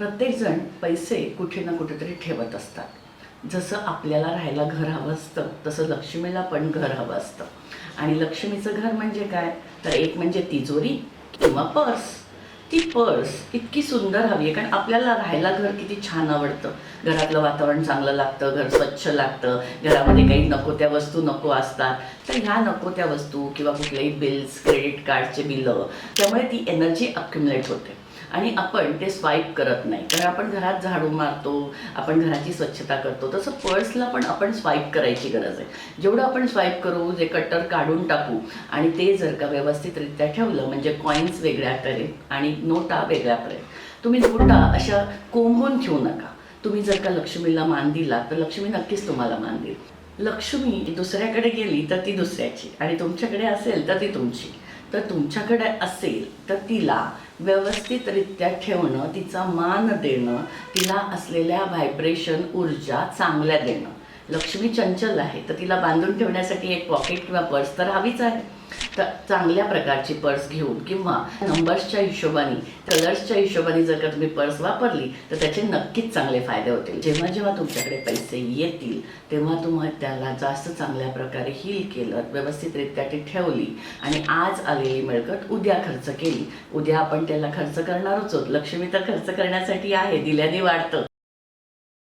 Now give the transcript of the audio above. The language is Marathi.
प्रत्येकजण पैसे कुठे ना कुठेतरी ठेवत असतात. जसं आपल्याला राहायला घर हवं असतं तसं लक्ष्मीला पण घर हवं असतं. आणि लक्ष्मीचं घर म्हणजे काय? तर एक म्हणजे तिजोरी किंवा पर्स. ती पर्स इतकी सुंदर हवी आहे कारण आपल्याला राहायला घर किती छान आवडतं. घरातलं वातावरण चांगलं लागतं घर स्वच्छ लागतं घरामध्ये काही नको त्या वस्तू नको असतात. तर ह्या नको त्या वस्तू किंवा कुठलेही बिल्स क्रेडिट कार्डचे बिलं त्यामुळे ती एनर्जी अक्युमुलेट होते. आणि आपण ते स्वाईप करत नाही. कारण आपण घरात झाडू मारतो आपण घराची स्वच्छता करतो. तसं पर्सला पण आपण स्वाईप करायची गरज आहे. जेवढं आपण स्वाईप करू जे कट्टर काढून टाकू आणि ते जर का व्यवस्थितरित्या ठेवलं म्हणजे कॉईन्स वेगळ्या करेल आणि नोटा वेगळ्या करेल तुम्ही नोटा अशा कोंबून ठेवू नका. तुम्ही जर का लक्ष्मीला मान दिला तर लक्ष्मी नक्कीच तुम्हाला मान देईल. लक्ष्मी दुसऱ्याकडे गेली तर ती दुसऱ्याची. आणि तुमच्याकडे असेल तर ती तुमची. तर तुमच्याकडे असेल तर तिला व्यवस्थितरित्या ठेवणं तिचा मान देणं तिला असलेल्या व्हायब्रेशन ऊर्जा चांगल्या देणं. लक्ष्मी चंचल आहे तर तिला बांधून ठेवण्यासाठी एक पॉकेट किंवा पर्स तर हवीच आहे. तर चांगल्या प्रकारची पर्स घेऊन किंवा नंबर्सच्या हिशोबाने कलर्सच्या हिशोबाने जर का तुम्ही पर्स वापरली तर त्याचे नक्कीच चांगले फायदे होतील. जेव्हा जेव्हा तुमच्याकडे पैसे येतील तेव्हा तुम्हाला त्याला जास्त चांगल्या प्रकारे हील केलं व्यवस्थितरित्या ती ठेवली आणि आज आलेली मिळकत उद्या खर्च केली. उद्या आपण त्याला खर्च करणारच आहोत. लक्ष्मी तर खर्च करण्यासाठी आहे दिल्याने वाढतं.